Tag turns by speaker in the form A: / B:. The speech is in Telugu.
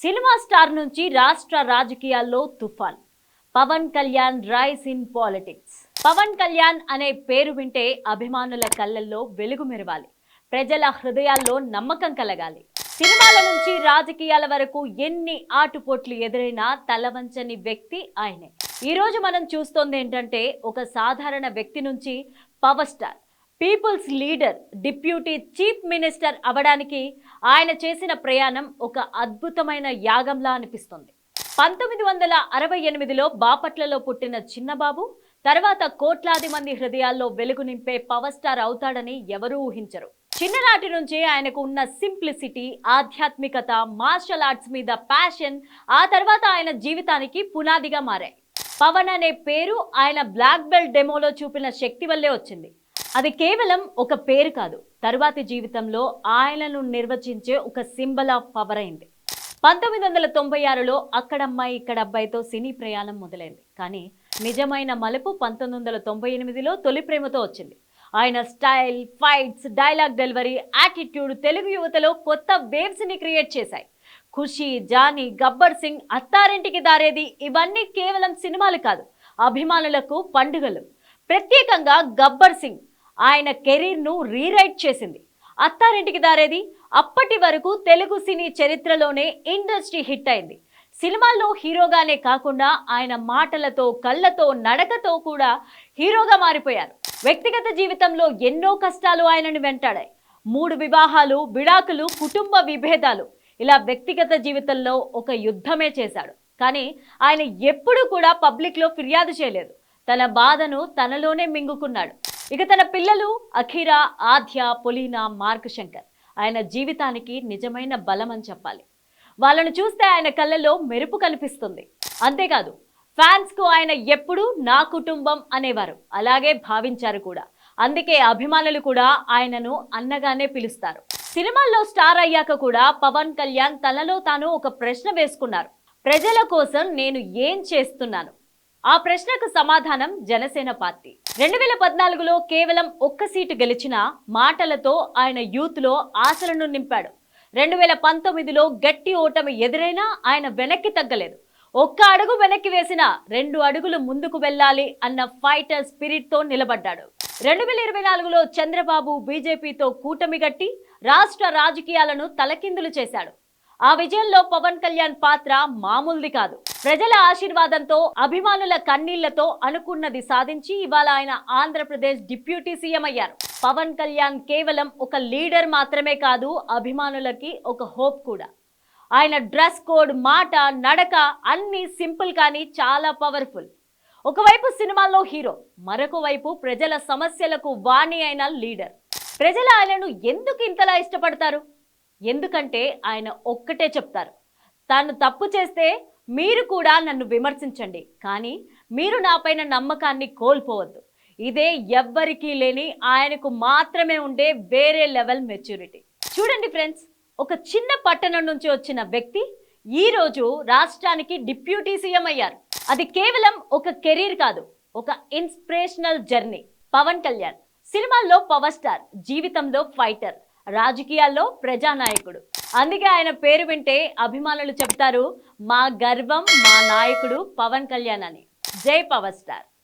A: సినిమా స్టార్ నుంచి రాష్ట్ర రాజకీయాల్లో తుఫాన్. Pawan Kalyan rise in politics. Pawan Kalyan అనే పేరు వింటే అభిమానుల కళ్ళల్లో వెలుగు మెరవాలి. ప్రజల హృదయాల్లో నమ్మకం కలగాలి. సినిమాల నుంచి రాజకీయాల వరకు ఎన్ని ఆటుపోట్లు ఎదురైనా తలవంచని వ్యక్తి ఆయనే. ఈరోజు మనం చూస్తోంది ఏంటంటే ఒక సాధారణ వ్యక్తి నుంచి power star. People's leader deputy chief minister అవడానికి ఆయన చేసిన ప్రయాణం ఒక అద్భుతమైన యాగంలా అనిపిస్తుంది. పంతొమ్మిది వందల అరవై ఎనిమిదిలో బాపట్లలో పుట్టిన చిన్నబాబు తర్వాత కోట్లాది మంది హృదయాల్లో వెలుగు నింపే పవర్ స్టార్ అవుతాడని ఎవరూ ఊహించరు. చిన్ననాటి నుంచి ఆయనకు ఉన్న సింప్లిసిటీ ఆధ్యాత్మికత మార్షల్ ఆర్ట్స్ మీద ప్యాషన్ ఆ తర్వాత ఆయన జీవితానికి పునాదిగా మారాయి. పవన్ అనే పేరు ఆయన బ్లాక్ బెల్ట్ డెమోలో చూపిన శక్తి వల్లే వచ్చింది. అది కేవలం ఒక పేరు కాదు. తరువాతి జీవితంలో ఆయనను నిర్వచించే ఒక సింబల్ ఆఫ్ పవర్ అయింది. పంతొమ్మిది వందల తొంభై ఆరులో అక్కడమ్మాయి ఇక్కడ అబ్బాయితో సినీ ప్రయాణం మొదలైంది. కానీ నిజమైన మలుపు పంతొమ్మిది వందల తొంభై ఎనిమిదిలో తొలి ప్రేమతో వచ్చింది. ఆయన style fights dialogue delivery attitude Telugu యువతలో కొత్త వేవ్స్ని క్రియేట్ చేశాయి. ఖుషి జానీ గబ్బర్ సింగ్ అత్తారింటికి దారేది ఇవన్నీ కేవలం సినిమాలు కాదు. అభిమానులకు పండుగలు. ప్రత్యేకంగా గబ్బర్ సింగ్ ఆయన కెరీర్ను రీరైట్ చేసింది. అత్తారింటికి దారేది అప్పటి వరకు తెలుగు సినీ చరిత్రలోనే ఇండస్ట్రీ హిట్ అయింది. సినిమాల్లో హీరోగానే కాకుండా ఆయన మాటలతో కళ్ళతో నడకతో కూడా హీరోగా మారిపోయారు. వ్యక్తిగత జీవితంలో ఎన్నో కష్టాలు ఆయనను వెంటాడాయి. మూడు వివాహాలు విడాకులు కుటుంబ విభేదాలు ఇలా వ్యక్తిగత జీవితంలో ఒక యుద్ధమే చేశాడు. కానీ ఆయన ఎప్పుడూ కూడా పబ్లిక్లో ఫిర్యాదు చేయలేదు. తన బాధను తనలోనే మింగుకున్నాడు. ఇక తన పిల్లలు అఖిర ఆధ్య పొలీనా మార్క్ శంకర్. ఆయన జీవితానికి నిజమైన బలం అని చెప్పాలి. వాళ్ళను చూస్తే ఆయన కళ్ళలో మెరుపు కనిపిస్తుంది. అంతేకాదు ఫ్యాన్స్కు ఆయన ఎప్పుడూ నా కుటుంబం అనేవారు. అలాగే భావించారు కూడా. అందుకే అభిమానులు కూడా ఆయనను అన్నగానే పిలుస్తారు. సినిమాల్లో స్టార్ అయ్యాక కూడా పవన్ కళ్యాణ్ తనలో తాను ఒక ప్రశ్న వేసుకున్నారు. ప్రజల కోసం నేను ఏం చేస్తున్నాను? ఆ ప్రశ్నకు సమాధానం జనసేన పార్టీ. రెండు వేల పద్నాలుగులో కేవలం ఒక్క సీటు గెలిచిన మాటలతో ఆయన యూత్లో ఆశలను నింపాడు. రెండు వేల పంతొమ్మిదిలో గట్టి ఓటమి ఎదురైనా ఆయన వెనక్కి తగ్గలేదు. ఒక్క అడుగు వెనక్కి వేసిన రెండు అడుగులు ముందుకు వెళ్ళాలి అన్న ఫైటర్ స్పిరిట్తో నిలబడ్డాడు. రెండు వేల ఇరవై నాలుగులో చంద్రబాబు బీజేపీతో కూటమి గట్టి రాష్ట్ర రాజకీయాలను తలకిందులు చేశాడు. ఆ విజయంలో పవన్ కళ్యాణ్ పాత్ర మామూలుది కాదు. ప్రజల ఆశీర్వాదంతో అభిమానుల కన్నీళ్ళతో అనుకున్నది సాధించి ఇవాళ ఆయన ఆంధ్రప్రదేశ్ డిప్యూటీ సీఎం అయ్యారు. పవన్ కళ్యాణ్ కేవలం ఒక లీడర్ మాత్రమే కాదు అభిమానులకి ఒక హోప్ కూడా. ఆయన డ్రెస్ కోడ్ మాట నడక అన్ని సింపుల్ కానీ చాలా పవర్ఫుల్. ఒకవైపు సినిమాల్లో హీరో మరొక వైపు ప్రజల సమస్యలకు వాణి అయిన లీడర్. ప్రజలు ఆయనను ఎందుకు ఇంతలా ఇష్టపడతారు? ఎందుకంటే ఆయన ఒక్కటే చెప్తారు. తాను తప్పు చేస్తే మీరు కూడా నన్ను విమర్శించండి కానీ మీరు నాపైన నమ్మకాన్ని కోల్పోవద్దు. ఇదే ఎవ్వరికీ లేని ఆయనకు మాత్రమే ఉండే వేరే లెవెల్ మెచ్యూరిటీ. చూడండి ఫ్రెండ్స్ ఒక చిన్న పట్టణం నుంచి వచ్చిన వ్యక్తి ఈ రోజు రాష్ట్రానికి డిప్యూటీ సీఎం అయ్యారు. అది కేవలం ఒక కెరీర్ కాదు ఒక ఇన్స్పిరేషనల్ జర్నీ. పవన్ కళ్యాణ్ సినిమాల్లో పవర్ స్టార్ జీవితంలో ఫైటర్ రాజకీయాల్లో ప్రజానాయకుడు. అందుకే ఆయన పేరు వింటే అభిమానులు చెప్తారు మా గర్వం మా నాయకుడు పవన్ కళ్యాణ్ అని. జై పవర్ స్టార్.